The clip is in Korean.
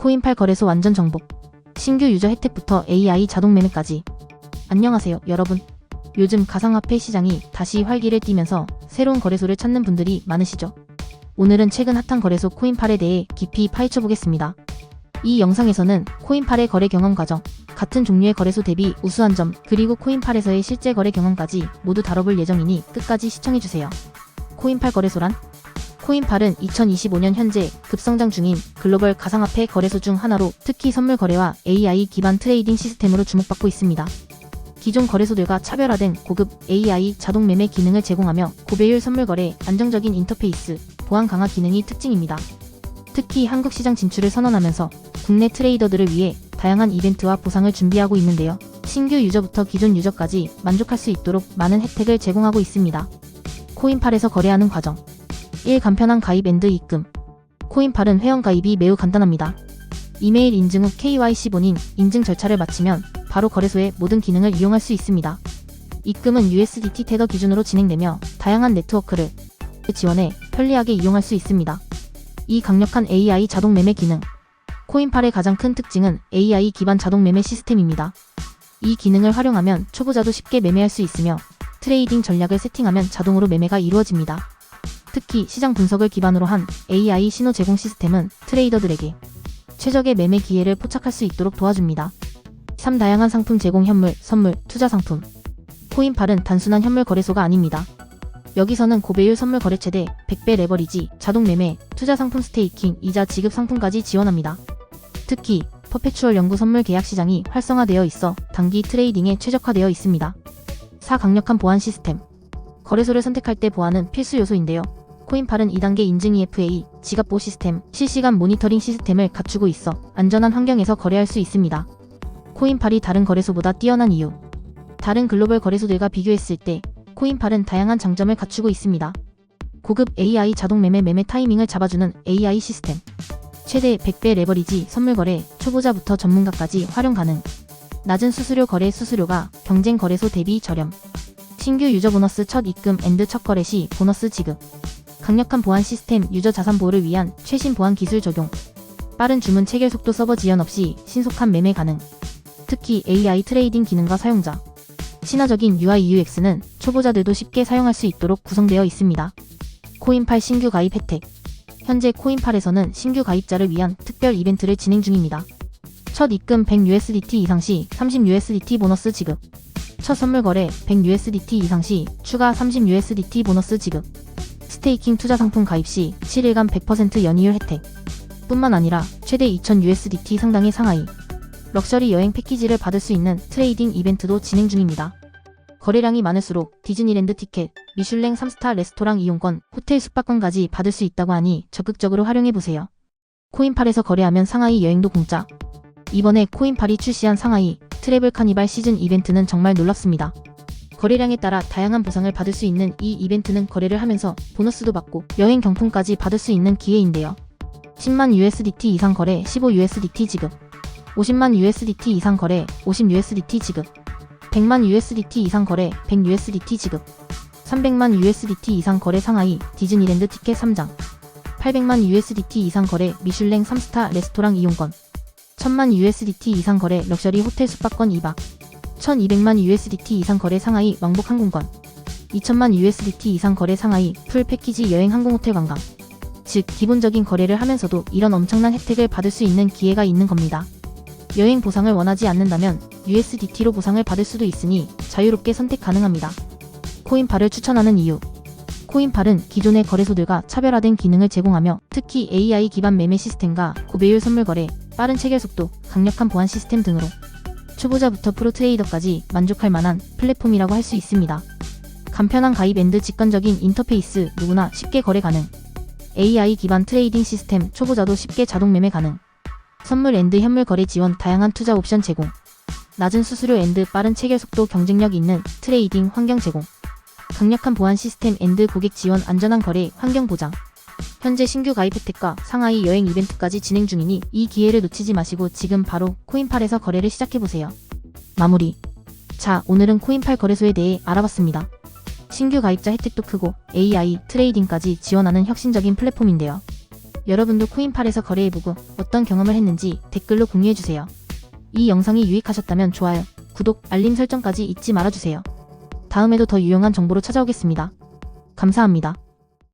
코인8 거래소 완전 정복. 신규 유저 혜택부터 AI 자동 매매까지. 안녕하세요, 여러분. 요즘 가상화폐 시장이 다시 활기를 띠면서 새로운 거래소를 찾는 분들이 많으시죠? 오늘은 최근 핫한 거래소 코인8에 대해 깊이 파헤쳐 보겠습니다. 이 영상에서는 코인8의 거래 경험 과정, 같은 종류의 거래소 대비 우수한 점, 그리고 코인8에서의 실제 거래 경험까지 모두 다뤄볼 예정이니 끝까지 시청해주세요. 코인8 거래소란? 코인8은 2025년 현재 급성장 중인 글로벌 가상화폐 거래소 중 하나로 특히 선물 거래와 AI 기반 트레이딩 시스템으로 주목받고 있습니다. 기존 거래소들과 차별화된 고급 AI 자동 매매 기능을 제공하며 고배율 선물 거래, 안정적인 인터페이스, 보안 강화 기능이 특징입니다. 특히 한국 시장 진출을 선언하면서 국내 트레이더들을 위해 다양한 이벤트와 보상을 준비하고 있는데요. 신규 유저부터 기존 유저까지 만족할 수 있도록 많은 혜택을 제공하고 있습니다. 코인8에서 거래하는 과정 1. 간편한 가입 앤드 입금 코인8은 회원 가입이 매우 간단합니다. 이메일 인증 후 KYC 본인 인증 절차를 마치면 바로 거래소의 모든 기능을 이용할 수 있습니다. 입금은 USDT 테더 기준으로 진행되며 다양한 네트워크를 지원해 편리하게 이용할 수 있습니다. 이 강력한 AI 자동 매매 기능 코인8의 가장 큰 특징은 AI 기반 자동 매매 시스템입니다. 이 기능을 활용하면 초보자도 쉽게 매매할 수 있으며 트레이딩 전략을 세팅하면 자동으로 매매가 이루어집니다. 특히 시장 분석을 기반으로 한 AI 신호 제공 시스템은 트레이더들에게 최적의 매매 기회를 포착할 수 있도록 도와줍니다. 3. 다양한 상품 제공 현물, 선물, 투자 상품. 코인8은 단순한 현물 거래소가 아닙니다. 여기서는 고배율 선물 거래 최대 100배 레버리지, 자동 매매, 투자 상품 스테이킹, 이자 지급 상품까지 지원합니다. 특히 퍼페추얼 연구 선물 계약 시장이 활성화되어 있어 단기 트레이딩에 최적화되어 있습니다. 4. 강력한 보안 시스템. 거래소를 선택할 때 보안은 필수 요소인데요. 코인8은 2단계 인증 EFA, 지갑 보호 시스템, 실시간 모니터링 시스템을 갖추고 있어 안전한 환경에서 거래할 수 있습니다. 코인8이 다른 거래소보다 뛰어난 이유. 다른 글로벌 거래소들과 비교했을 때 코인8은 다양한 장점을 갖추고 있습니다. 고급 AI 자동 매매 매매 타이밍을 잡아주는 AI 시스템. 최대 100배 레버리지 선물 거래, 초보자부터 전문가까지 활용 가능. 낮은 수수료 거래 수수료가 경쟁 거래소 대비 저렴. 신규 유저 보너스 첫 입금 앤드 첫 거래 시 보너스 지급. 강력한 보안 시스템 유저 자산 보호를 위한 최신 보안 기술 적용. 빠른 주문 체결 속도 서버 지연 없이 신속한 매매 가능. 특히 AI 트레이딩 기능과 사용자. 친화적인 UI UX는 초보자들도 쉽게 사용할 수 있도록 구성되어 있습니다. 코인8 신규 가입 혜택. 현재 코인8에서는 신규 가입자를 위한 특별 이벤트를 진행 중입니다. 첫 입금 100USDT 이상 시 30USDT 보너스 지급. 첫 선물 거래 100USDT 이상 시 추가 30USDT 보너스 지급. 스테이킹 투자 상품 가입 시 7일간 100% 연이율 혜택. 뿐만 아니라 최대 2000USDT 상당의 상하이. 럭셔리 여행 패키지를 받을 수 있는 트레이딩 이벤트도 진행 중입니다. 거래량이 많을수록 디즈니랜드 티켓, 미슐랭 3스타 레스토랑 이용권, 호텔 숙박권까지 받을 수 있다고 하니 적극적으로 활용해보세요. 코인8에서 거래하면 상하이 여행도 공짜. 이번에 코인8이 출시한 상하이 트래블 카니발 시즌 이벤트는 정말 놀랍습니다. 거래량에 따라 다양한 보상을 받을 수 있는 이 이벤트는 거래를 하면서 보너스도 받고 여행 경품까지 받을 수 있는 기회인데요. 10만 USDT 이상 거래 15USDT 지급. 50만 USDT 이상 거래 50USDT 지급. 100만 USDT 이상 거래 100USDT 지급. 300만 USDT 이상 거래 상하이 디즈니랜드 티켓 3장. 800만 USDT 이상 거래 미슐랭 3스타 레스토랑 이용권. 1000만 USDT 이상 거래 럭셔리 호텔 숙박권 2박 1200만 USDT 이상 거래 상하이 왕복 항공권 2000만 USDT 이상 거래 상하이 풀 패키지 여행 항공 호텔 관광 즉 기본적인 거래를 하면서도 이런 엄청난 혜택을 받을 수 있는 기회가 있는 겁니다. 여행 보상을 원하지 않는다면 USDT로 보상을 받을 수도 있으니 자유롭게 선택 가능합니다. 코인8을 추천하는 이유 코인8은 기존의 거래소들과 차별화된 기능을 제공하며 특히 AI 기반 매매 시스템과 고배율 선물 거래, 빠른 체결 속도, 강력한 보안 시스템 등으로 초보자부터 프로 트레이더까지 만족할 만한 플랫폼이라고 할 수 있습니다. 간편한 가입 앤드 직관적인 인터페이스 누구나 쉽게 거래 가능. AI 기반 트레이딩 시스템 초보자도 쉽게 자동 매매 가능. 선물 앤드 현물 거래 지원 다양한 투자 옵션 제공. 낮은 수수료 앤드 빠른 체결 속도 경쟁력 있는 트레이딩 환경 제공. 강력한 보안 시스템 앤드 고객 지원 안전한 거래 환경 보장. 현재 신규 가입 혜택과 상하이 여행 이벤트까지 진행 중이니 이 기회를 놓치지 마시고 지금 바로 코인8에서 거래를 시작해보세요. 마무리. 자, 오늘은 코인8 거래소에 대해 알아봤습니다. 신규 가입자 혜택도 크고 AI 트레이딩까지 지원하는 혁신적인 플랫폼인데요. 여러분도 코인팔에서 거래해보고 어떤 경험을 했는지 댓글로 공유해주세요. 이 영상이 유익하셨다면 좋아요, 구독, 알림 설정까지 잊지 말아주세요. 다음에도 더 유용한 정보로 찾아오겠습니다. 감사합니다.